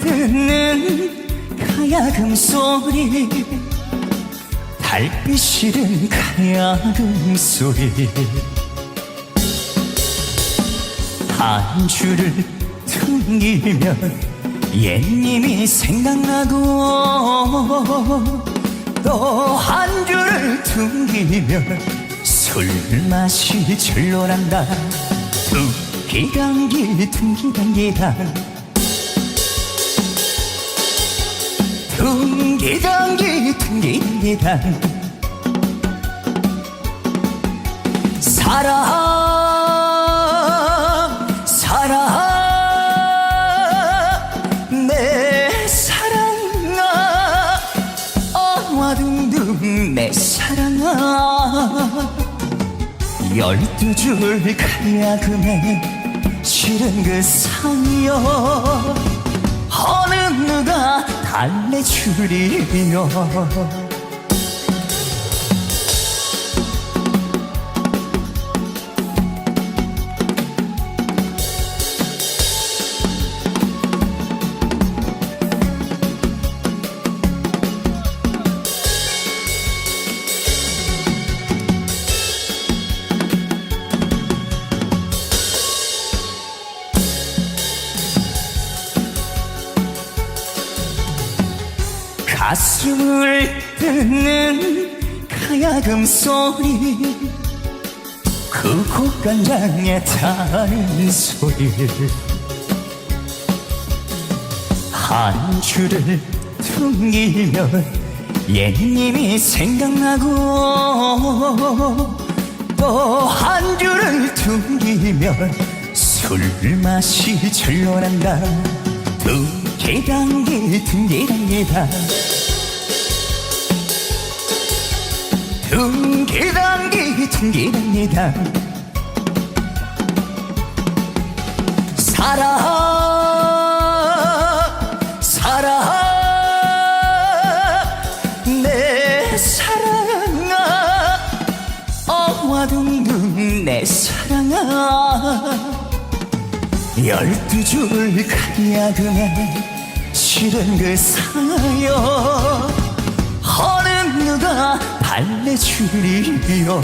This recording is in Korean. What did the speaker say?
듣는 가야금 소리 달빛 실은 가야금 소리. 한 줄을 퉁기면 옛님이 생각나고 또 한 줄을 퉁기면 술 맛이 절로 난다. 둥기랑기 둥기랑기랑 둥기랑기랑 사랑 사랑 내 사랑아 어와둥둥 내 사랑아. 열두 줄 가야금에 실은 그 상이여 어느 누가 달래주리며 가슴을 뜯는 가야금 소리. 그 곡간장에 타는 소리. 한 줄을 퉁기면 옛님이 생각나고 또 한 줄을 퉁기면 술 맛이 절로 난다 둥기랑기 둥기랑기다. 둥기랑기 둥기랑기다. 사랑 사랑 내 사랑아 어와둥둥 내 사랑아 열두 줄 가야금에 실은 그 사여 어느 누가 달래주리요